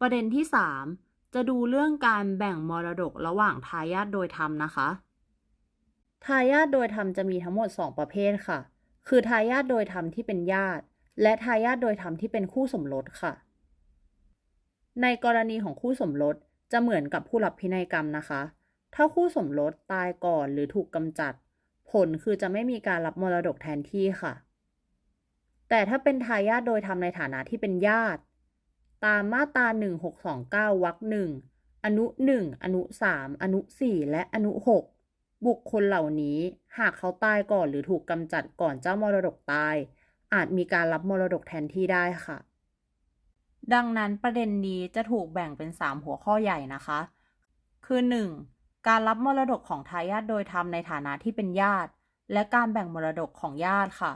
ประเด็นที่ 3 จะดูเรื่องการแบ่งมรดกระหว่างทายาทโดยธรรมนะคะ ทายาทโดยธรรมจะมีทั้งหมด 2 ประเภทค่ะ คือทายาทโดยธรรมที่เป็นญาติ และทายาทโดยธรรมที่เป็นคู่สมรสค่ะ ในกรณีของคู่สมรสจะเหมือนกับผู้รับพินัยกรรมนะคะ ถ้าคู่สมรสตายก่อนหรือถูกกำจัด ผลคือจะไม่มีการรับมรดกแทนที่ค่ะ แต่ถ้าเป็นทายาทโดยธรรมในฐานะที่เป็นญาติ ตามมาตรา 1629วรรคหนึ่งอนุ 1 อนุ 3 อนุ 4 และอนุ 6 บุคคลเหล่านี้หากเขาตายก่อนหรือถูกกำจัดก่อนเจ้ามรดกตาย อาจมีการรับมรดกแทนที่ได้ค่ะ ดังนั้นประเด็นนี้จะถูกแบ่งเป็น 3 หัวข้อใหญ่นะคะ คือ 1. การรับมรดกของทายาทโดยธรรมในฐานะที่เป็นญาติ และการแบ่งมรดกของญาติค่ะ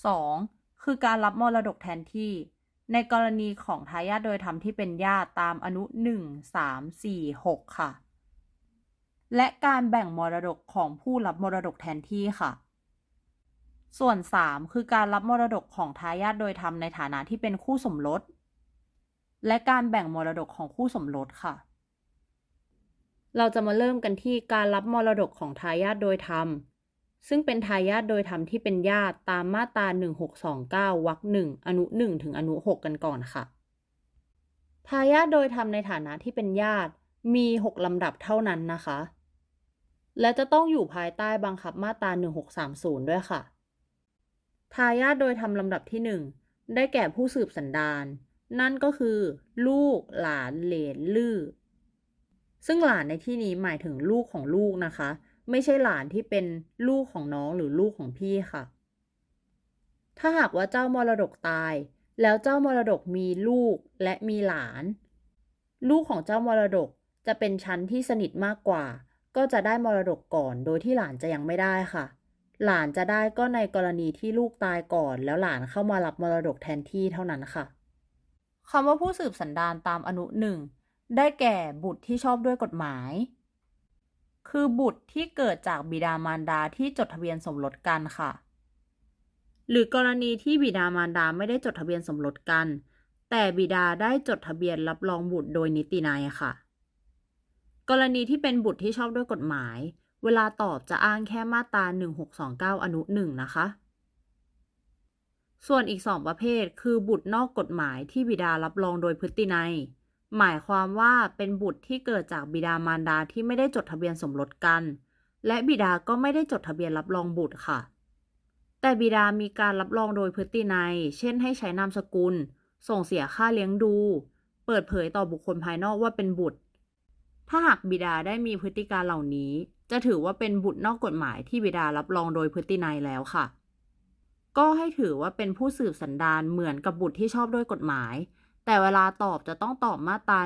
2. คือการรับมรดกแทนที่ ในกรณีของทายาทโดยธรรมที่เป็นญาติตามอนุ 1 3 4 6 ค่ะ และการแบ่งมรดกของผู้รับมรดกแทนที่ค่ะ ส่วน 3 คือการรับมรดกของทายาทโดยธรรมในฐานะที่เป็นคู่สมรส และการแบ่งมรดกของคู่สมรสค่ะ เราจะมาเริ่มกันที่การรับมรดกของทายาทโดยธรรม ซึ่งเป็นทายาทโดยธรรมที่เป็นญาติตามมาตรา 1629วรรคหนึ่งอนุ 1 ถึงอนุ 6 กันก่อนค่ะ ทายาทโดยธรรมในฐานะที่เป็นญาติมี 6 ลำดับเท่านั้นนะคะ และจะต้องอยู่ภายใต้บังคับมาตรา 1630 ด้วยค่ะ ทายาทโดยธรรมลำดับที่ 1 ได้แก่ผู้สืบสันดาน นั่นก็คือ ลูก หลานเหลน ลือซึ่งหลานในที่นี้หมายถึงลูกของลูกนะคะ ไม่ใช่หลานที่เป็นลูกของน้องหรือลูกของพี่ค่ะ ถ้าหากว่าเจ้ามรดกตาย แล้วเจ้ามรดกมีลูกและมีหลาน ลูกของเจ้ามรดกจะเป็นชั้นที่สนิทมากกว่า ก็จะได้มรดกก่อนโดยที่หลานจะยังไม่ได้ค่ะ หลานจะได้ก็ในกรณีที่ลูกตายก่อน แล้วหลานเข้ามารับมรดกแทนที่เท่านั้นค่ะคำว่าผู้สืบสันดานตามอนุหนึ่งได้แก่บุตรที่ชอบด้วยกฎหมาย คือบุตรที่เกิดจากบิดามารดาที่จดทะเบียนสมรสกันค่ะ หรือกรณีที่บิดามารดาไม่ได้จดทะเบียนสมรสกัน แต่บิดาได้จดทะเบียนรับรองบุตรโดยนิตินัยค่ะ กรณีที่เป็นบุตรที่ชอบด้วยกฎหมาย เวลาตอบจะอ้างแค่มาตรา 1629 อนุ 1 นะคะ ส่วนอีก2ประเภทคือบุตรนอกกฎหมายที่บิดารับรองโดยพฤตินัย หมายความว่าเป็นบุตรที่เกิดจากบิดามารดาที่ไม่ได้จดทะเบียนสมรสกัน และบิดาก็ไม่ได้จดทะเบียนรับรองบุตรค่ะ แต่บิดามีการรับรองโดยพฤตินัย เช่นให้ใช้นามสกุล ส่งเสียค่าเลี้ยงดู เปิดเผยต่อบุคคลภายนอกว่าเป็นบุตร ถ้าหากบิดาได้มีพฤติการเหล่านี้ จะถือว่าเป็นบุตรนอกกฎหมายที่บิดารับรองโดยพฤตินัยแล้วค่ะ ก็ให้ถือว่าเป็นผู้สืบสันดานเหมือนกับบุตรที่ชอบด้วยกฎหมาย แต่เวลาตอบจะต้องตอบมาตรา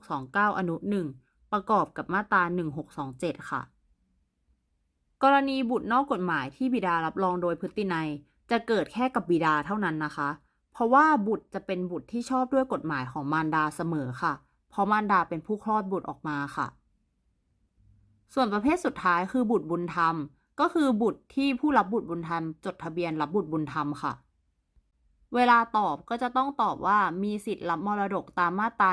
1629 อนุ 1 ประกอบกับมาตรา 1627 ค่ะ กรณีบุตรนอกกฎหมายที่บิดารับรองโดยพฤตินัย จะเกิดแค่กับบิดาเท่านั้นนะคะ เพราะว่าบุตรจะเป็นบุตรที่ชอบด้วยกฎหมายของมารดาเสมอค่ะ เพราะมารดาเป็นผู้คลอดบุตรออกมาค่ะ ส่วนประเภทสุดท้ายคือบุตรบุญธรรม ก็คือบุตรที่ผู้รับบุตรบุญธรรมจดทะเบียนรับบุตรบุญธรรมค่ะ เวลาตอบก็จะต้องตอบว่ามีสิทธิ์รับมรดกตามมาตรา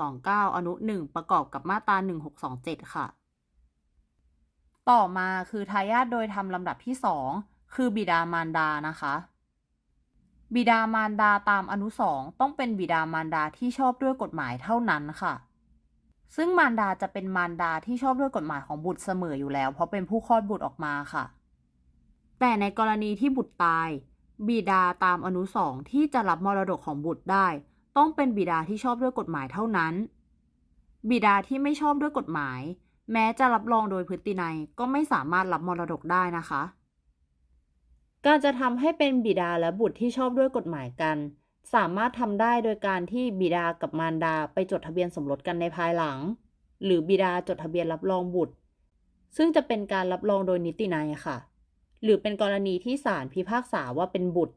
1629 อนุ 1 ประกอบกับมาตรา 1627 ค่ะ ต่อมาคือทายาทโดยธรรมลำดับที่ 2 คือบิดามารดานะคะ บิดามารดาตามอนุสองต้องเป็นบิดามารดาที่ชอบด้วยกฎหมายเท่านั้นค่ะ ซึ่งมารดาจะเป็นมารดาที่ชอบด้วยกฎหมายของบุตรเสมออยู่แล้ว เพราะเป็นผู้คลอดบุตรออกมาค่ะ แต่ในกรณีที่บุตรตาย บิดาตามอนุสองที่จะรับมรดกของบุตรได้ ต้องเป็นบิดาที่ชอบด้วยกฎหมายเท่านั้น บิดาที่ไม่ชอบด้วยกฎหมาย แม้จะรับรองโดยพฤตินัยก็ไม่สามารถรับมรดกได้นะคะ การจะทำให้เป็นบิดาและบุตรที่ชอบด้วยกฎหมายกัน สามารถทำได้โดยการที่บิดากับมารดาไปจดทะเบียนสมรสกันในภายหลัง หรือบิดาจดทะเบียนรับรองบุตร ซึ่งจะเป็นการรับรองโดยนิตินัยค่ะ หรือเป็นกรณีที่ศาลพิพากษาว่าเป็นบุตร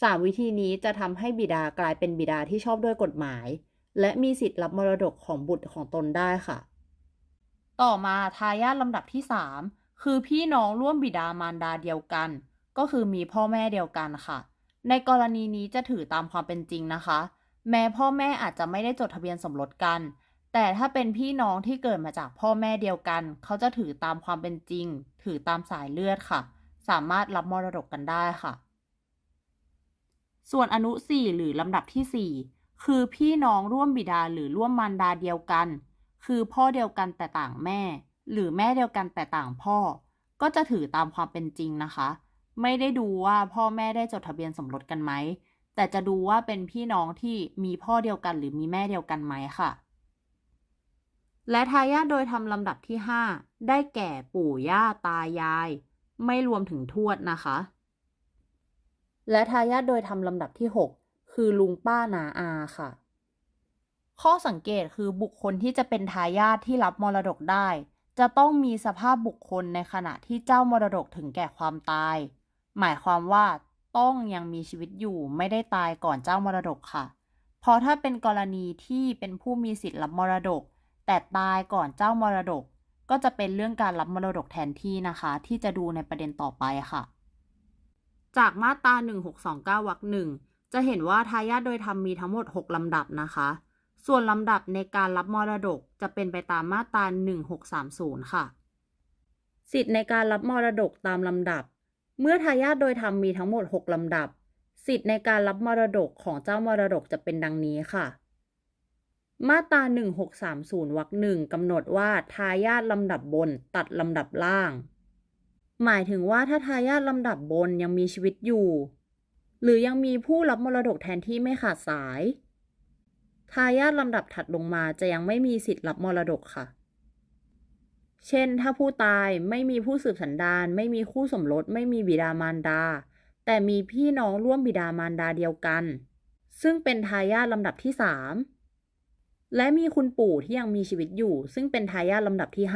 สามวิธีนี้จะทำให้บิดากลายเป็นบิดาที่ชอบด้วยกฎหมาย และมีสิทธิ์รับมรดกของบุตรของตนได้ค่ะ ต่อมาทายาทลำดับที่ 3 คือพี่น้องร่วมบิดามารดาเดียวกัน ก็คือมีพ่อแม่เดียวกันค่ะ ในกรณีนี้จะถือตามความเป็นจริงนะคะ แม้พ่อแม่อาจจะไม่ได้จดทะเบียนสมรสกัน แต่ถ้าเป็นพี่น้องที่เกิดมาจากพ่อแม่เดียวกัน เขาจะถือตามความเป็นจริง ถือตามสายเลือดค่ะ สามารถรับมรดกกันได้ค่ะ ส่วนอนุ 4 หรือลำดับที่ 4 คือพี่น้องร่วมบิดาหรือร่วมมารดาเดียวกัน คือพ่อเดียวกันแต่ต่างแม่ หรือแม่เดียวกันแต่ต่างพ่อ ก็จะถือตามความเป็นจริงนะคะ ไม่ได้ดูว่าพ่อแม่ได้จดทะเบียนสมรสกันไหมแต่จะดูว่าเป็นพี่น้องที่มีพ่อเดียวกันหรือมีแม่เดียวกันไหมค่ะ และทายาทโดยทำลำดับที่ 5 ได้แก่ปู่ย่าตายาย ไม่รวมถึงทวดนะคะ และทายาทโดยทำลำดับที่ 6 คือลุงป้านาอาค่ะ ข้อสังเกตคือบุคคลที่จะเป็นทายาทที่รับมรดกได้ จะต้องมีสภาพบุคคลในขณะที่เจ้ามรดกถึงแก่ความตาย หมายความว่าต้องยังมีชีวิตอยู่ไม่ได้ตายก่อนเจ้ามรดกค่ะ เพราะถ้าเป็นกรณีที่เป็นผู้มีสิทธิ์รับมรดก แต่ตายก่อนเจ้ามรดก ก็จะเป็นเรื่องการรับมรดกแทนที่นะคะ ที่จะดูในประเด็นต่อไปค่ะ จากมาตรา 1629วรรคหนึ่งจะเห็นว่าทายาทโดยธรรมมีทั้งหมด 6 ลำดับนะคะ ส่วนลำดับในการรับมรดกจะเป็นไปตามมาตรา 1630 ค่ะ สิทธิ์ในการรับมรดกตามลำดับ เมื่อทายาทโดยธรรมมีทั้งหมด 6 ลำดับ สิทธิ์ในการรับมรดกของเจ้ามรดกจะเป็นดังนี้ค่ะ มาตรา 1630วรรคหนึ่งกำหนดว่าทายาทลำดับบนตัดลำดับล่าง หมายถึงว่าถ้าทายาทลำดับบนยังมีชีวิตอยู่ หรือยังมีผู้รับมรดกแทนที่ไม่ขาดสาย ทายาทลำดับถัดลงมาจะยังไม่มีสิทธิ์รับมรดกค่ะ เช่น ถ้าผู้ตายไม่มีผู้สืบสันดาน ไม่มีคู่สมรส ไม่มีบิดามารดา แต่มีพี่น้องร่วมบิดามารดาเดียวกัน ซึ่งเป็นทายาทลำดับที่3 และมีคุณปู่ที่ยังมีชีวิตอยู่ ซึ่งเป็นทายาทลำดับที่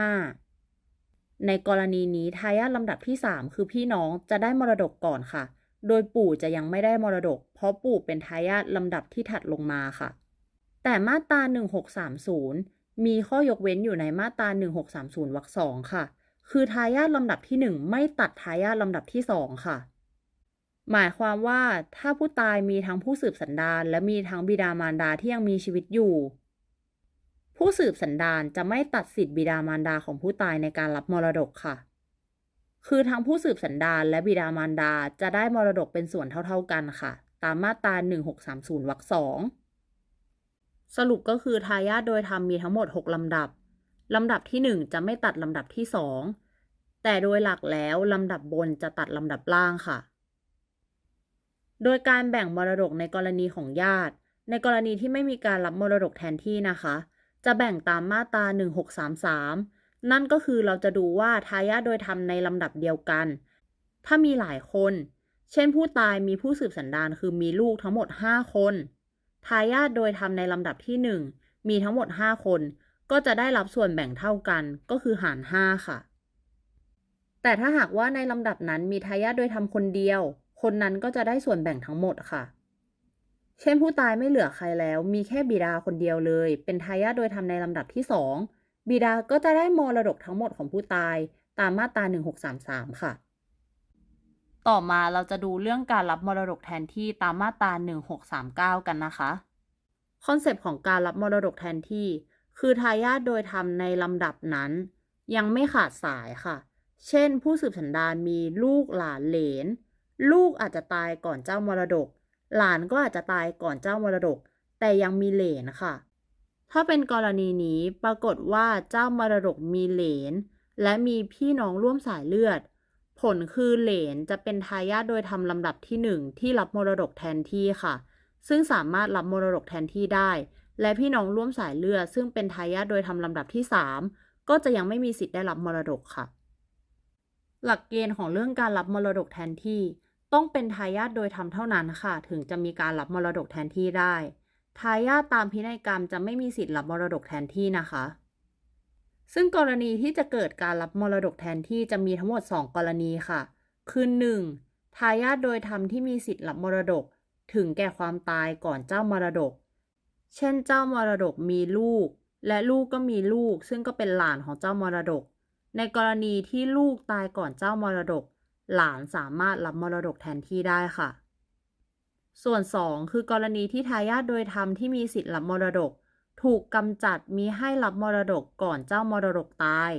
5 ในกรณีนี้ทายาทลำดับที่ 3 คือพี่น้องจะได้มรดกก่อนค่ะ โดยปู่จะยังไม่ได้มรดก เพราะปู่เป็นทายาทลำดับที่ถัดลงมาค่ะ แต่มาตรา 1630 มีข้อยกเว้นอยู่ในมาตรา 1630วรรคสองค่ะ คือทายาทลำดับที่ 1 ไม่ตัดทายาทลำดับที่ 2 ค่ะหมายความว่าถ้าผู้ตายมีทั้งผู้สืบสันดานและมีทั้งบิดามารดาที่ยังมีชีวิตอยู่ ผู้สืบสันดานจะไม่ตัดสิทธิบิดามารดาของผู้ตายในการรับมรดกค่ะ คือทั้งผู้สืบสันดานและบิดามารดาจะได้มรดกเป็นส่วนเท่า ๆกันค่ะ ตามมาตรา1630วรรคสองสรุปก็คือทายาทโดยธรรมมีทั้งหมด 6 ลำดับ ลำดับที่ 1 จะไม่ตัดลำดับที่ 2 แต่โดยหลักแล้วลำดับบนจะตัดลำดับล่างค่ะ โดยการแบ่งมรดกในกรณีของญาติ ในกรณีที่ไม่มีการรับมรดกแทนที่นะคะ จะแบ่งตามมาตรา 1633 นั่นก็คือเราจะดูว่าทายาทโดยธรรมในลำดับเดียวกัน ถ้ามีหลายคน เช่นผู้ตายมีผู้สืบสันดานคือมีลูกทั้งหมด 5 คน ทายาทโดยธรรมในลำดับที่ 1 มีทั้งหมด 5 คน ก็จะได้รับส่วนแบ่งเท่ากันก็คือหาร 5 ค่ะ แต่ถ้าหากว่าในลำดับนั้นมีทายาทโดยธรรมคนเดียว คนนั้นก็จะได้ส่วนแบ่งทั้งหมดค่ะ เช่นผู้ตายไม่เหลือใครแล้ว มีแค่บิดาคนเดียวเลย เป็นทายาทโดยธรรมในลำดับที่2บิดาก็จะได้มรดกทั้งหมดของผู้ตายตามมาตรา1633 ค่ะ ต่อมาเราจะดูเรื่องการรับมรดกแทนที่ตามมาตรา1639 กันนะคะ คอนเซปต์ของการรับมรดกแทนที่ คือทายาทโดยธรรมในลำดับนั้น ยังไม่ขาดสายค่ะ เช่น ผู้สืบสันดานมีลูกหลานเหลน ลูกอาจจะตายก่อนเจ้ามรดก หลานก็อาจจะตายก่อนเจ้ามรดก แต่ยังมีเหลนค่ะ ถ้าเป็นกรณีนี้ปรากฏว่าเจ้ามรดกมีเหลน และมีพี่น้องร่วมสายเลือด ผลคือเหลนจะเป็นทายาทโดยทำลำดับที่หนึ่งที่รับมรดกแทนที่ค่ะ ซึ่งสามารถรับมรดกแทนที่ได้ และพี่น้องร่วมสายเลือด ซึ่งเป็นทายาทโดยทำลำดับที่3ก็จะยังไม่มีสิทธิ์ได้รับมรดกค่ะ หลักเกณฑ์ของเรื่องการรับมรดกแทนที่ ต้องเป็นทายาทโดยทำเท่านั้นค่ะ ถึงจะมีการรับมรดกแทนที่ได้ ทายาทตามพินัยกรรมจะไม่มีสิทธิ์รับมรดกแทนที่นะคะ ซึ่งกรณีที่จะเกิดการรับมรดกแทนที่จะมีทั้งหมด 2 กรณีค่ะ คือ 1. ทายาทโดยธรรมที่มีสิทธิ์รับมรดก ถึงแก่ความตายก่อนเจ้ามรดก เช่นเจ้ามรดกมีลูก และลูกก็มีลูก ซึ่งก็เป็นหลานของเจ้ามรดก ในกรณีที่ลูกตายก่อนเจ้ามรดก หลานสามารถรับมรดกแทนที่ได้ค่ะ ส่วน 2 คือกรณีที่ทายาทโดยธรรมที่มีสิทธิ์รับมรดก ถูกกำจัดมีให้รับมรดกก่อนเจ้ามรดกตาย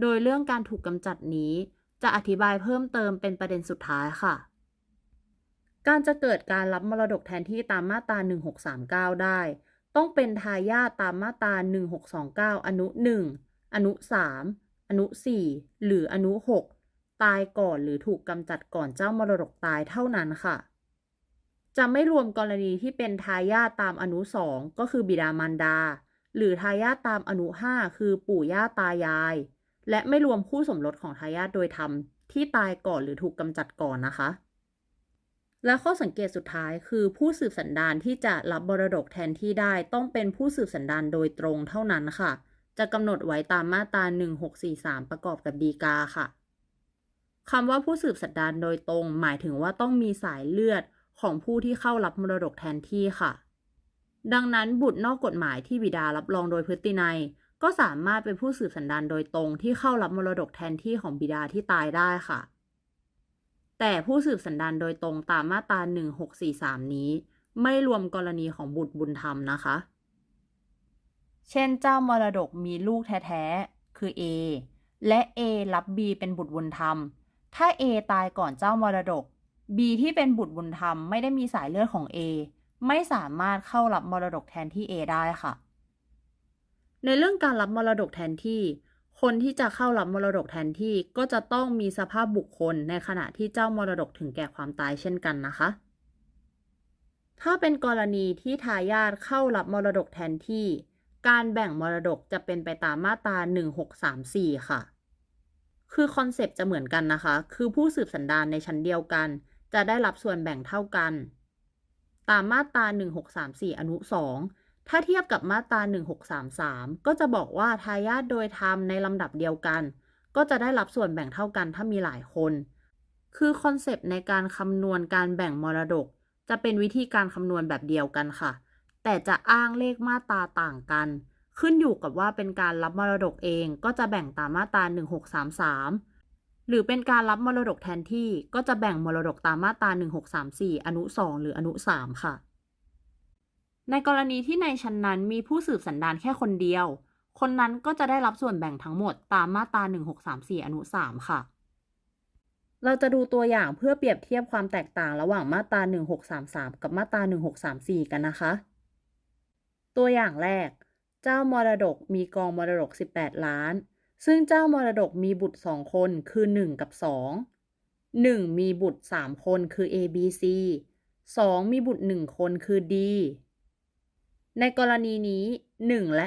โดยเรื่องการถูกกำจัดนี้จะอธิบายเพิ่มเติมเป็นประเด็นสุดท้ายค่ะ การจะเกิดการรับมรดกแทนที่ตามมาตรา 1639 ได้ ต้องเป็นทายาทตามมาตรา 1629 อนุ 1 อนุ 3 อนุ 4 หรืออนุ 6 ตายก่อนหรือถูกกำจัดก่อนเจ้ามรดกตายเท่านั้นค่ะ จะไม่รวมกรณีที่เป็นทายาทตามอนุ2ก็คือบิดามารดา หรือทายาทตามอนุ5คือปู่ย่าตายาย และไม่รวมคู่สมรสของทายาทโดยธรรมที่ตายก่อนหรือถูกกำจัดก่อนนะคะ และข้อสังเกตสุดท้ายคือผู้สืบสันดานที่จะรับมรดกแทนที่ได้ต้องเป็นผู้สืบสันดานโดยตรงเท่านั้นค่ะ จะกำหนดไว้ตามมาตรา1643 ประกอบกับดีกาค่ะ คำว่าผู้สืบสันดานโดยตรง หมายถึงว่าต้องมีสายเลือดของผู้ที่เข้ารับมรดกแทนที่ค่ะ ดังนั้นบุตรนอกกฎหมายที่บิดารับรองโดยพฤตินัย ก็สามารถเป็นผู้สืบสันดานโดยตรงที่เข้ารับมรดกแทนที่ของบิดาที่ตายได้ค่ะ แต่ผู้สืบสันดานโดยตรงตามมาตรา1643 นี้ ไม่รวมกรณีของบุตรบุญธรรมนะคะ เช่นเจ้ามรดกมีลูกแท้ๆคือ A และ A รับ B เป็นบุตรบุญธรรม ถ้า A ตายก่อนเจ้ามรดก B ที่เป็นบุตรบุญธรรมไม่ได้มีสายเลือดของ A ไม่สามารถเข้ารับมรดกแทนที่ A ได้ค่ะ ในเรื่องการรับมรดกแทนที่ คนที่จะเข้ารับมรดกแทนที่ก็จะต้องมีสภาพบุคคลในขณะที่เจ้ามรดกถึงแก่ความตายเช่นกันนะคะ ถ้าเป็นกรณีที่ทายาทเข้ารับมรดกแทนที่ การแบ่งมรดกจะเป็นไปตามมาตรา1634 ค่ะ คือคอนเซปต์จะเหมือนกันนะคะ คือผู้สืบสันดานในชั้นเดียวกัน จะได้รับส่วนแบ่งเท่ากัน ตามมาตรา 1634 อนุ 2 ถ้าเทียบกับมาตรา 1633 ก็จะบอกว่าทายาทโดยธรรมในลำดับเดียวกัน ก็จะได้รับส่วนแบ่งเท่ากันถ้ามีหลายคน คือคอนเซปต์ในการคำนวณการแบ่งมรดก จะเป็นวิธีการคำนวณแบบเดียวกันค่ะ แต่จะอ้างเลขมาตราต่างกัน ขึ้นอยู่กับว่าเป็นการรับมรดกเองก็จะแบ่งตามมาตรา 1633 หรือเป็นการรับมรดกแทนที่ก็จะแบ่งมรดกตามมาตรา 1634 อนุ 2 หรืออนุ 3 ค่ะ ในกรณีที่ในชั้นนั้นมีผู้สืบสันดานแค่คนเดียว คนนั้นก็จะได้รับส่วนแบ่งทั้งหมดตามมาตรา 1634 อนุ 3 ค่ะ เราจะดูตัวอย่างเพื่อเปรียบเทียบความแตกต่างระหว่างมาตรา 1633 กับมาตรา 1634 กันนะคะ ตัวอย่างแรก เจ้ามรดกมีกองมรดก 18 ล้าน ซึ่งเจ้ามรดกมีบุตร2คนคือ 1 กับ 2 1 มีบุตร 3 คนคือ A B C 2 มีบุตร 1 คนคือ D ในกรณีนี้ 1 และ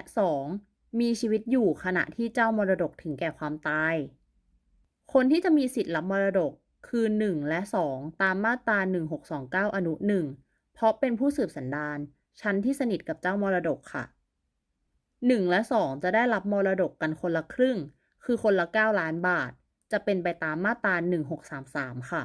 2 มีชีวิตอยู่ขณะที่เจ้ามรดกถึงแก่ความตาย คนที่จะมีสิทธิ์รับมรดกคือ 1 และ 2 ตามมาตรา 1629 อนุ 1 เพราะเป็นผู้สืบสันดานชั้นที่สนิทกับเจ้ามรดกค่ะ 1 และ 2 จะได้รับมรดกกันคนละครึ่ง คือคนละ 9 ล้านบาท จะเป็นไปตามมาตรา 1633 ค่ะ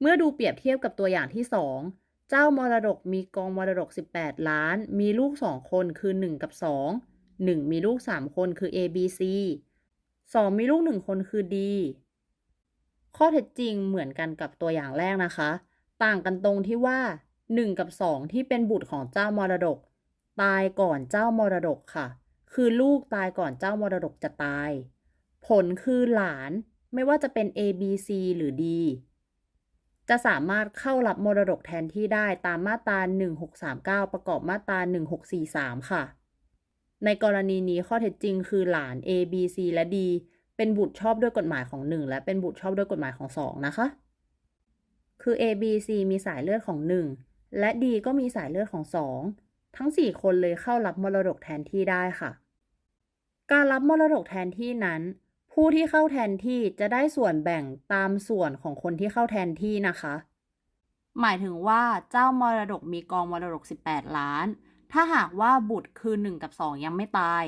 เมื่อดูเปรียบเทียบกับตัวอย่างที่ 2 เจ้ามรดกมีกองมรดก 18 ล้าน มีลูก 2 คนคือ 1 กับ 2 1 มีลูก 3 คนคือ A B C 2 มีลูก 1 คนคือ D ข้อเท็จจริงเหมือนกันกับตัวอย่างแรกนะคะ ต่างกันตรงที่ว่า 1 กับ 2 ที่เป็นบุตรของเจ้ามรดก ตายก่อนเจ้ามรดกค่ะ คือลูกตายก่อนเจ้ามรดกจะตาย ผลคือหลานไม่ว่าจะเป็น A B C หรือ D จะสามารถเข้ารับมรดกแทนที่ได้ตามมาตรา1639 ประกอบมาตรา1643 ค่ะ ในกรณีนี้ข้อเท็จจริงคือหลาน A B C และ D เป็นบุตรชอบด้วยกฎหมายของ 1 และเป็นบุตรชอบด้วยกฎหมายของ 2 นะคะ คือ A B C มีสายเลือดของ 1 และ D ก็มีสายเลือดของ 2 ทั้ง 4 คนเลยเข้ารับมรดกแทนที่ได้ค่ะ การรับมรดกแทนที่นั้น ผู้ที่เข้าแทนที่จะได้ส่วนแบ่งตามส่วนของคนที่เข้าแทนที่นะคะ หมายถึงว่าเจ้ามรดกมีกองมรดก 18 ล้าน ถ้าหากว่าบุตรคือ 1 กับ 2 ยังไม่ตาย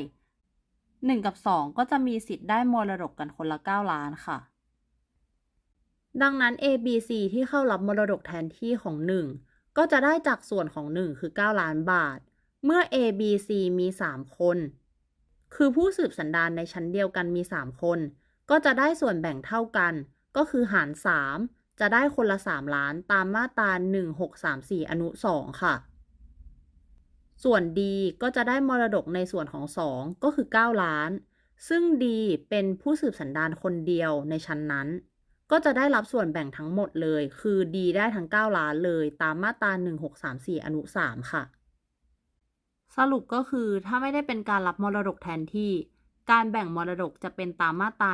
1 กับ 2 ก็จะมีสิทธิ์ได้มรดกกันคนละ 9 ล้านค่ะ ดังนั้น A B C ที่เข้ารับมรดกแทนที่ของ 1 ก็จะได้จากส่วนของ 1 คือ 9 ล้านบาท เมื่อ A B C มี 3 คน คือผู้สืบสันดานในชั้นเดียวกันมี 3 คน ก็จะได้ส่วนแบ่งเท่ากัน ก็คือหาร 3 จะได้คนละ 3 ล้านตามมาตรา1634 อนุ 2 ค่ะ ส่วน D ก็จะได้มรดกในส่วนของ 2 ก็คือ 9 ล้าน ซึ่ง D เป็นผู้สืบสันดานคนเดียวในชั้นนั้น ก็จะได้รับส่วนแบ่งทั้งหมดเลย คือ D ได้ทั้ง 9 ล้านเลยตามมาตรา1634 อนุ 3 ค่ะ สรุปก็คือถ้าไม่ได้เป็นการรับมรดกแทนที่ การแบ่งมรดกจะเป็นตามมาตรา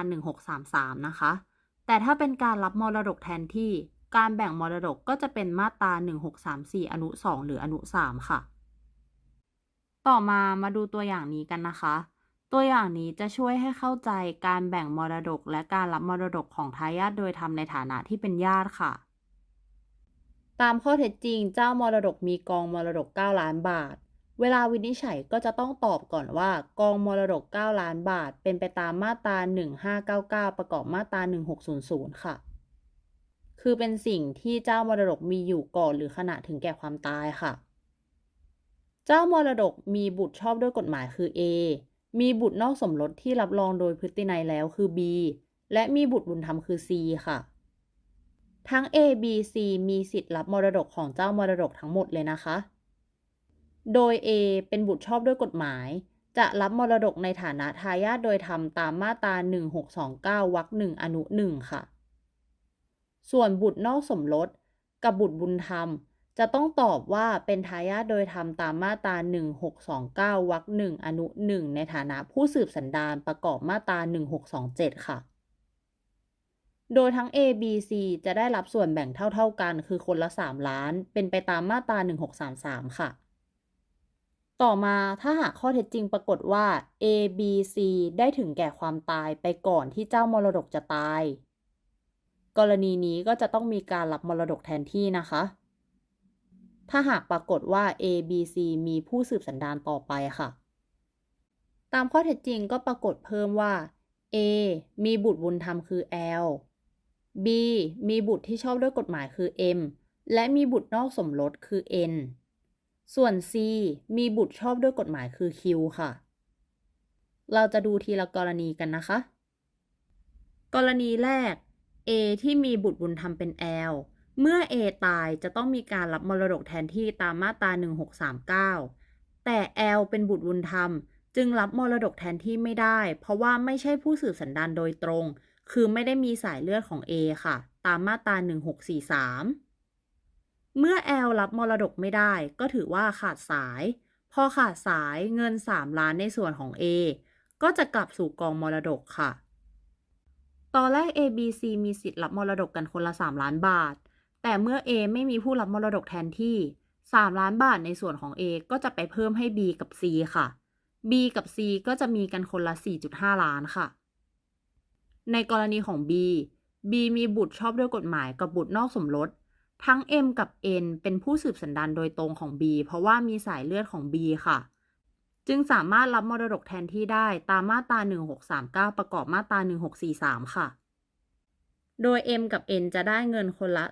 1633 นะคะ แต่ถ้าเป็นการรับมรดกแทนที่ การแบ่งมรดกก็จะเป็นมาตรา1634 อนุ 2 หรืออนุ 3 ค่ะ ต่อมามาดูตัวอย่างนี้กันนะคะ ตัวอย่างนี้จะช่วยให้เข้าใจการแบ่งมรดกและการรับมรดกของทายาทโดยธรรมในฐานะที่เป็นญาติค่ะ ตามข้อเท็จจริงเจ้ามรดกมีกองมรดก 9 ล้านบาท เวลาวินิจฉัยก็จะต้องตอบก่อนว่ากองมรดก 9 ล้านบาท เป็นไปตามมาตรา 1599 ประกอบมาตรา 1600 ค่ะ คือเป็นสิ่งที่เจ้ามรดกมีอยู่ก่อนหรือขณะถึงแก่ความตายค่ะ เจ้ามรดกมีบุตรชอบด้วยกฎหมายคือ A มีบุตรนอกสมรสที่รับรองโดยพฤตินัยแล้วคือ B และมีบุตรบุญธรรมคือ C ค่ะ ทั้ง A B C มีสิทธิ์รับมรดกของเจ้ามรดกทั้งหมดเลยนะคะ โดย A เป็นบุตรชอบด้วยกฎหมาย จะรับมรดกในฐานะทายาทโดยธรรมตามมาตรา 1629วรรคหนึ่งอนุหนึ่งค่ะ ส่วนบุตรนอกสมรสกับบุตรบุญธรรม จะต้องตอบว่าเป็นทายาทโดยธรรมตามมาตรา 1629 วรรคหนึ่งอนุหนึ่งในฐานะผู้สืบสันดานประกอบมาตรา 1627 ค่ะ โดยทั้ง A B C จะได้รับส่วนแบ่งเท่าๆกันคือคนละ 3 ล้าน เป็นไปตามมาตรา 1633 ค่ะต่อมาถ้าหากข้อเท็จจริงปรากฏว่า A B C ได้ถึงแก่ความตายไปก่อนที่เจ้ามรดกจะตาย กรณีนี้ก็จะต้องมีการรับมรดกแทนที่นะคะ ถ้าหากปรากฏว่า A B C มีผู้สืบสันดานต่อไปค่ะ ตามข้อเท็จจริงก็ปรากฏเพิ่มว่า A มีบุตรบุญธรรมคือ L B มีบุตรที่ชอบด้วยกฎหมายคือ M และมีบุตรนอกสมรสคือ N ส่วน C มีบุตรชอบด้วยกฎหมายคือ Q ค่ะ เราจะดูทีละกรณีกันนะคะ กรณีแรก A ที่มีบุตรบุญธรรมเป็น L เมื่อ A ตายจะต้องมีการรับมรดกแทนที่ตามมาตรา 1639 แต่ L เป็นบุตรบุญธรรม จึงรับมรดกแทนที่ไม่ได้ เพราะว่าไม่ใช่ผู้สืบสันดานโดยตรง คือไม่ได้มีสายเลือดของ A ค่ะ ตามมาตรา 1643 เมื่อ L รับมรดกไม่ได้ ก็ถือว่าขาดสาย พอขาดสายเงิน 3 ล้านในส่วนของ A ก็จะกลับสู่กองมรดกค่ะ ตอนแรก A B C มีสิทธิ์รับมรดกกันคนละ 3 ล้านบาท แต่เมื่อ A ไม่มีผู้รับมรดกแทนที่ 3 ล้านบาทในส่วนของ A ก็จะไปเพิ่มให้ B กับ C ค่ะ B กับ C ก็จะมีกันคนละ 4.5 ล้านค่ะ ในกรณีของ B B มีบุตรชอบด้วยกฎหมายกับบุตรนอกสมรส ทั้ง M กับ N เป็นผู้สืบสันดานโดยตรงของ B เพราะว่ามีสายเลือดของ B ค่ะ จึงสามารถรับมรดกแทนที่ได้ตามมาตรา1639 ประกอบมาตรา1643 ค่ะ โดย M กับ N จะได้เงินคนละ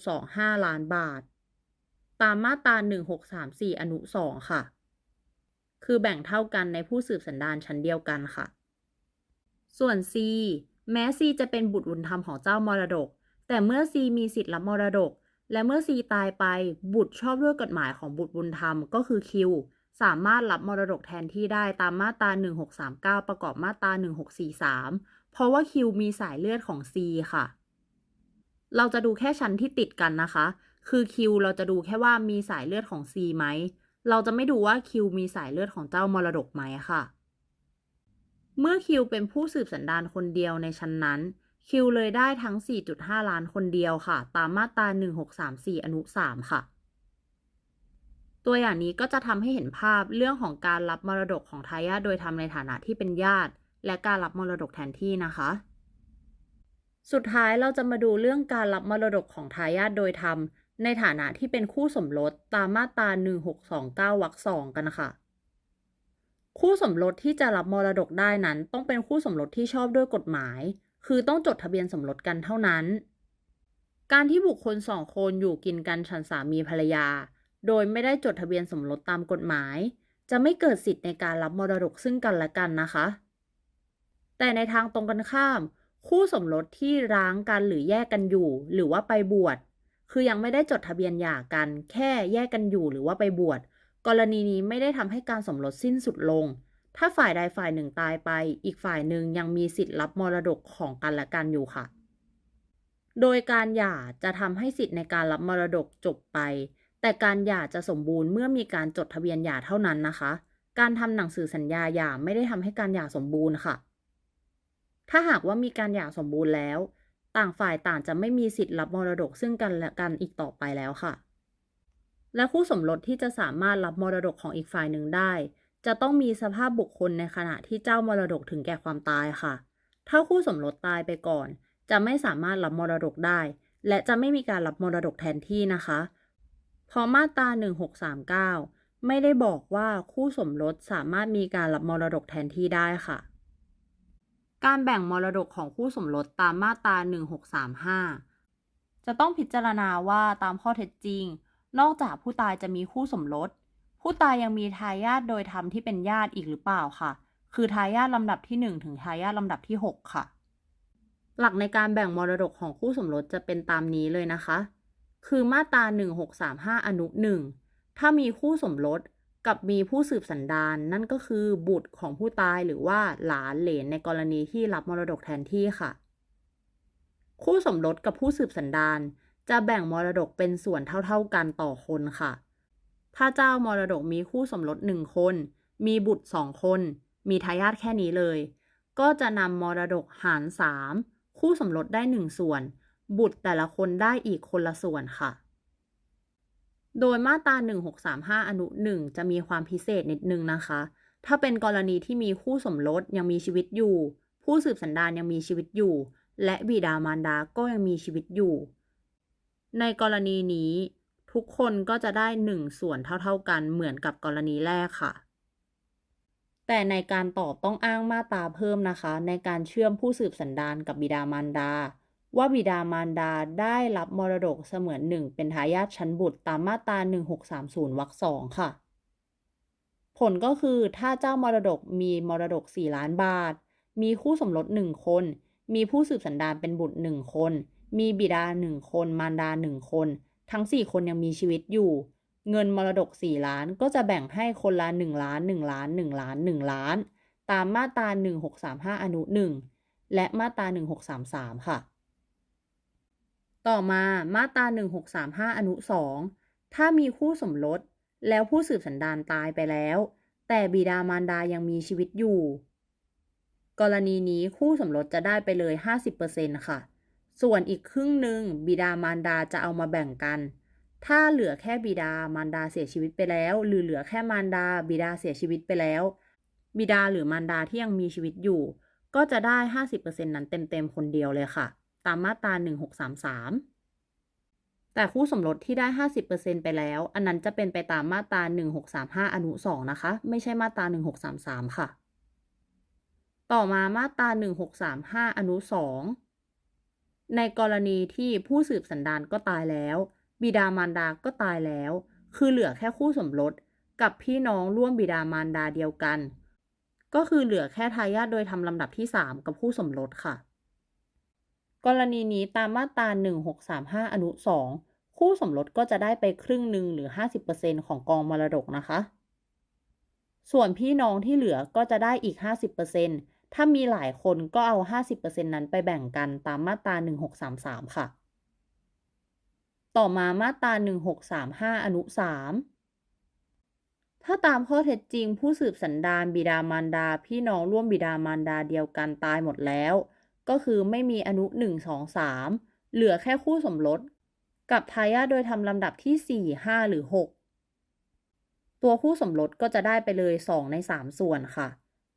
2.25 ล้านบาท ตามมาตรา 1634 อนุ 2 ค่ะ คือแบ่งเท่ากันในผู้สืบสันดานชั้นเดียวกันค่ะ ส่วน C แม้ C จะเป็นบุตรบุญธรรมของเจ้ามรดก แต่เมื่อ C มีสิทธิ์รับมรดก และเมื่อ C ตายไป บุตรชอบด้วยกฎหมายของบุตรบุญธรรมก็คือ Q สามารถรับมรดกแทนที่ได้ตามมาตรา 1639 ประกอบมาตรา 1643 เพราะว่า Q มีสายเลือดของ C ค่ะ เราจะดูแค่ชั้นที่ติดกันนะคะ คือ Q เราจะดูแค่ว่ามีสายเลือดของ C ไหม เราจะไม่ดูว่า Q มีสายเลือดของเจ้ามรดกไหมค่ะ เมื่อ Q เป็นผู้สืบสันดานคนเดียวในชั้นนั้น Q เลยได้ทั้ง 4.5 ล้านคนเดียวค่ะ ตามมาตรา 1634 อนุ 3 ค่ะ ตัวอย่างนี้ก็จะทำให้เห็นภาพเรื่องของการรับมรดกของทายาทโดยธรรมในฐานะที่เป็นญาติ และการรับมรดกแทนที่นะคะ สุดท้ายเราจะมาดูเรื่องการรับมรดกของทายาทโดยธรรม ในฐานะที่เป็นคู่สมรสตามมาตรา 1629วรรค2กันค่ะ คู่สมรสที่จะรับมรดกได้นั้น ต้องเป็นคู่สมรสที่ชอบด้วยกฎหมาย คือต้องจดทะเบียนสมรสกันเท่านั้น การที่บุคคลสองคนอยู่กินกันฉันสามีภรรยา โดยไม่ได้จดทะเบียนสมรสตามกฎหมาย จะไม่เกิดสิทธิ์ในการรับมรดกซึ่งกันและกันนะคะ แต่ในทางตรงกันข้าม คู่สมรสที่ร้างกันหรือแยกกันอยู่ หรือว่าไปบวชคือยังไม่ได้จดทะเบียนหย่ากัน แค่แยกกันอยู่หรือว่าไปบวชกรณีนี้ไม่ได้ทำให้การสมรสสิ้นสุดลง ถ้าฝ่ายใดฝ่ายหนึ่งตายไป อีกฝ่ายหนึ่งยังมีสิทธิ์รับมรดกของกันและกันอยู่ค่ะ โดยการหย่าจะทำให้สิทธิ์ในการรับมรดกจบไป แต่การหย่าจะสมบูรณ์เมื่อมีการจดทะเบียนหย่าเท่านั้นนะคะ การทำหนังสือสัญญาหย่าไม่ได้ทำให้การหย่าสมบูรณ์ค่ะ ถ้าหากว่ามีการหย่าสมบูรณ์แล้ว ต่างฝ่ายต่างจะไม่มีสิทธิ์รับมรดกซึ่งกันและกันอีกต่อไปแล้วค่ะ และคู่สมรสที่จะสามารถรับมรดกของอีกฝ่ายหนึ่งได้ จะต้องมีสภาพบุคคลในขณะที่เจ้ามรดกถึงแก่ความตายค่ะ ถ้าคู่สมรสตายไปก่อน จะไม่สามารถรับมรดกได้ และจะไม่มีการรับมรดกแทนที่นะคะเพราะมาตรา 1639 ไม่ได้บอกว่าคู่สมรสสามารถมีการรับมรดกแทนที่ได้ค่ะ การแบ่งมรดกของคู่สมรสตามมาตรา 1635 จะต้องพิจารณาว่าตามข้อเท็จจริง นอกจากผู้ตายจะมีคู่สมรส ผู้ตายยังมีทายาทโดยธรรมที่เป็นญาติอีกหรือเปล่าค่ะ คือทายาทลำดับที่ 1 ถึงทายาทลำดับที่ 6 ค่ะ หลักในการแบ่งมรดกของคู่สมรสจะเป็นตามนี้เลยนะคะ คือมาตรา 1635 อนุ 1 ถ้ามีคู่สมรส กับมีผู้สืบสันดานนั่นก็คือบุตรของผู้ตายหรือว่าหลานเหลนในกรณีที่รับมรดกแทนที่ค่ะ คู่สมรสกับผู้สืบสันดานจะแบ่งมรดกเป็นส่วนเท่าๆกันต่อคนค่ะ ถ้าเจ้ามรดกมีคู่สมรสหนึ่งคน มีบุตรสองคน มีทายาทแค่นี้เลย ก็จะนำมรดกหารสามคู่สมรสได้หนึ่งส่วน บุตรแต่ละคนได้อีกคนละส่วนค่ะ โดยมาตรา 1635 อนุ 1 จะมีความพิเศษนิดนึงนะคะ ถ้าเป็นกรณีที่มีคู่สมรสยังมีชีวิตอยู่ ผู้สืบสันดานยังมีชีวิตอยู่ และบิดามารดาก็ยังมีชีวิตอยู่ ในกรณีนี้ ทุกคนก็จะได้หนึ่งส่วนเท่า ๆกันเหมือนกับกรณีแรกค่ะ แต่ในการตอบต้องอ้างมาตราเพิ่มนะคะ ในการเชื่อมผู้สืบสันดานกับบิดามารดา ว่าบิดามารดาได้รับมรดกเสมือนหนึ่งเป็นทายาทชั้นบุตรตามมาตรา 1630วรรคสองค่ะ ผลก็คือถ้าเจ้ามรดกมีมรดก 4 ล้านบาท มีคู่สมรส 1 คน มีผู้สืบสันดานเป็นบุตร 1 คน มีบิดา 1 คน มารดา 1 คน ทั้ง 4 คนยังมีชีวิตอยู่ เงินมรดก 4 ล้านก็จะแบ่งให้คนละ 1 ล้าน 1 ล้าน 1 ล้าน 1 ล้าน ตามมาตรา1635 อนุ 1 และมาตรา1633 ค่ะ ต่อมามาตรา 1635 อนุ 2 ถ้ามีคู่สมรส แล้วผู้สืบสันดานตายไปแล้ว แต่บิดามารดายังมีชีวิตอยู่ กรณีนี้คู่สมรสจะได้ไปเลย 50%ค่ะ ส่วนอีกครึ่งหนึ่งบิดามารดาจะเอามาแบ่งกัน ถ้าเหลือแค่บิดามารดาเสียชีวิตไปแล้ว หรือเหลือแค่มารดาบิดาเสียชีวิตไปแล้ว บิดาหรือมารดาที่ยังมีชีวิตอยู่ ก็จะได้ 50%นั้นเต็มๆคนเดียวเลยค่ะ ตามมาตรา 1633 แต่คู่สมรสที่ได้ 50%ไปแล้ว อันนั้นจะเป็นไปตามมาตรา 1635 อนุ 2 นะคะ ไม่ใช่มาตรา 1633 ค่ะ ต่อมามาตรา 1635 อนุ 2 ในกรณีที่ผู้สืบสันดานก็ตายแล้ว บิดามารดาก็ตายแล้ว คือเหลือแค่คู่สมรสกับพี่น้องร่วมบิดามารดาเดียวกัน ก็คือเหลือแค่ทายาทโดยทำลำดับที่ 3 กับคู่สมรสค่ะ กรณีนี้ตามมาตรา 1635 อนุ 2 คู่สมรสก็จะได้ไปครึ่งหนึ่งหรือ 50%ของกองมรดกนะคะ ส่วนพี่น้องที่เหลือก็จะได้อีก 50%ถ้ามีหลายคนก็เอา 50%นั้นไปแบ่งกันตามมาตรา 1633 ค่ะ ต่อมามาตรา 1635 อนุ 3 ถ้าตามข้อเท็จจริง ผู้สืบสันดานบิดามารดา พี่น้องร่วมบิดามารดาเดียวกันตายหมดแล้ว ก็คือไม่มีอนุ 1 2 3 เหลือแค่คู่สมรส กับทายาทโดยทำลำดับที่ 4 5 หรือ 6 ตัวคู่สมรสก็จะได้ไปเลย 2 ใน 3 ส่วนค่ะ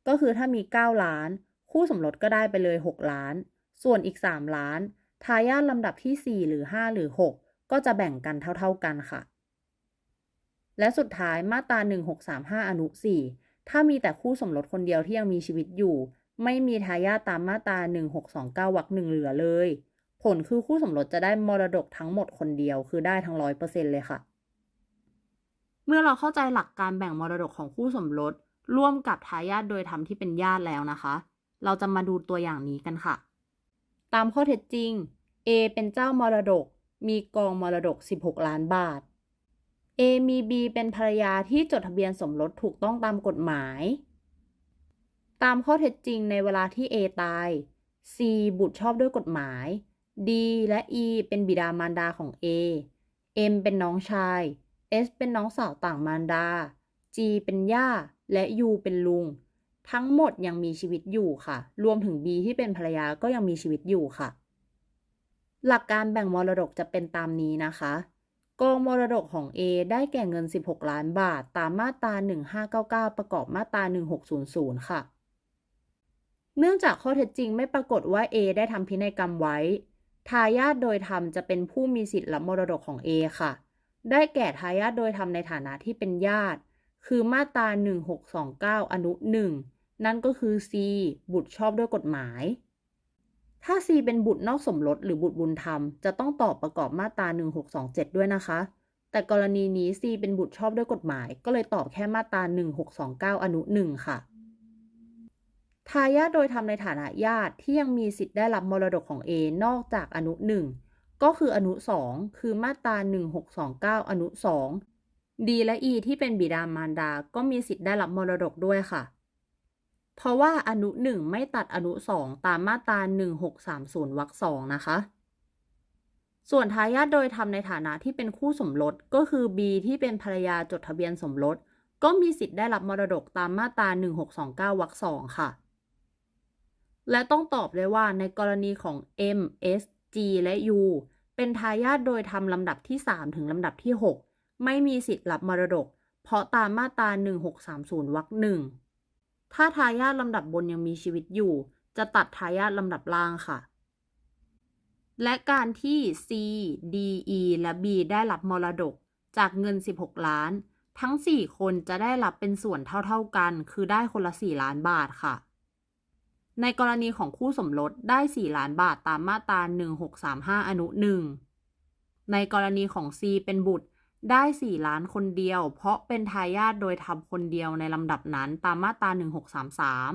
ก็คือถ้ามี 9 ล้าน คู่สมรสก็ได้ไปเลย 6 ล้าน ส่วนอีก 3 ล้าน ทายาทลำดับที่ 4 หรือ 5 หรือ 6 ก็จะแบ่งกันเท่า ๆกันค่ะ และสุดท้ายมาตรา1635 อนุ 4 ถ้ามีแต่คู่สมรสคนเดียวที่ยังมีชีวิตอยู่ ไม่มีทายาทตามมาตรา1629วรรคหนึ่งเหลือเลย ผลคือคู่สมรสจะได้มรดกทั้งหมดคนเดียวคือได้ทั้งร้อยเปอร์เซ็นเลยค่ะ เมื่อเราเข้าใจหลักการแบ่งมรดกของคู่สมรส ร่วมกับทายาทโดยธรรมที่เป็นญาติแล้วนะคะ เราจะมาดูตัวอย่างนี้กันค่ะ ตามข้อเท็จจริง A เป็นเจ้ามรดก มีกองมรดก 16 ล้านบาท A มี B เป็นภรรยาที่จดทะเบียนสมรสถูกต้องตามกฎหมาย ตามข้อเท็จจริงในเวลาที่ A ตาย C บุตรชอบด้วยกฎหมาย D และ E เป็นบิดามารดาของ A M เป็นน้องชาย S เป็นน้องสาวต่างมารดา G เป็นย่า และ U เป็นลุง ทั้งหมดยังมีชีวิตอยู่ค่ะ รวมถึง B ที่เป็นภรรยาก็ยังมีชีวิตอยู่ค่ะ หลักการแบ่งมรดกจะเป็นตามนี้นะคะกองมรดกของ A ได้แก่เงิน 16 ล้านบาท ตามมาตรา 1599 ประกอบมาตรา 1600 ค่ะ เนื่องจากข้อเท็จจริงไม่ปรากฏว่า A ได้ทำพินัยกรรมไว้ ทายาทโดยธรรมจะเป็นผู้มีสิทธิ์รับมรดกของ A ค่ะ ได้แก่ทายาทโดยธรรมในฐานะที่เป็นญาติ คือมาตรา 1629 อนุ 1 นั่นก็คือ C บุตรชอบด้วยกฎหมาย ถ้า C เป็นบุตรนอกสมรสหรือบุตรบุญธรรม จะต้องตอบประกอบมาตรา 1627 ด้วยนะคะ แต่กรณีนี้ C เป็นบุตรชอบด้วยกฎหมาย ก็เลยตอบแค่มาตรา 1629 อนุ 1 ค่ะ ทายาทโดยธรรมในฐานะญาติที่ยังมีสิทธิ์ได้รับมรดกของ A นอกจากอนุ 1 ก็คืออนุ 2 คือมาตรา 1629 อนุ 2 D และ E ที่เป็นบิดามารดา ก็มีสิทธิ์ได้รับมรดกด้วยค่ะ เพราะว่าอนุ 1 ไม่ตัดอนุ 2 ตามมาตรา 1630วรรค2นะคะ ส่วนทายาทโดยธรรมในฐานะที่เป็นคู่สมรสก็คือ B ที่เป็นภรรยาจดทะเบียนสมรส ก็มีสิทธิ์ได้รับมรดกตามมาตรา1629วรรค2ค่ะ และต้องตอบเลยว่าในกรณีของ M S G และ U เป็นทายาทโดยธรรมลำดับที่ 3 ถึงลำดับที่ 6 ไม่มีสิทธิ์รับมรดก เพราะตามมาตรา 1630วรรคหนึ่งถ้าทายาทลำดับบนยังมีชีวิตอยู่ จะตัดทายาทลำดับล่างค่ะ และการที่ C D E และ B ได้รับมรดกจากเงิน 16 ล้าน ทั้ง 4 คนจะได้รับเป็นส่วนเท่า ๆกัน คือได้คนละ 4 ล้านบาทค่ะ ในกรณีของคู่สมรสได้ 4 ล้านบาทตามมาตรา 1635 อนุ 1 ในกรณีของ C เป็นบุตรได้ 4 ล้านคนเดียว เพราะเป็นทายาทโดยทำคนเดียวในลำดับนั้นตามมาตรา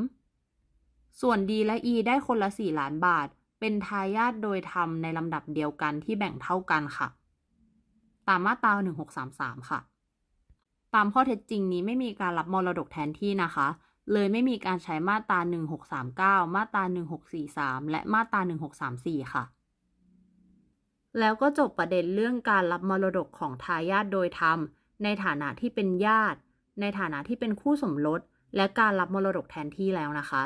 1633 ส่วน D และ E ได้คนละ 4 ล้านบาท เป็นทายาทโดยทำในลำดับเดียวกันที่แบ่งเท่ากันค่ะ ตามมาตรา 1633 ค่ะ ตามข้อเท็จจริงนี้ไม่มีการรับมรดกแทนที่นะคะ เลยไม่มีการใช้มาตรา 1639 มาตรา 1643 และมาตรา 1634 ค่ะ แล้วก็จบประเด็นเรื่องการรับมรดกของทายาทโดยธรรม ในฐานะที่เป็นญาติ ในฐานะที่เป็นคู่สมรส และการรับมรดกแทนที่แล้วนะคะ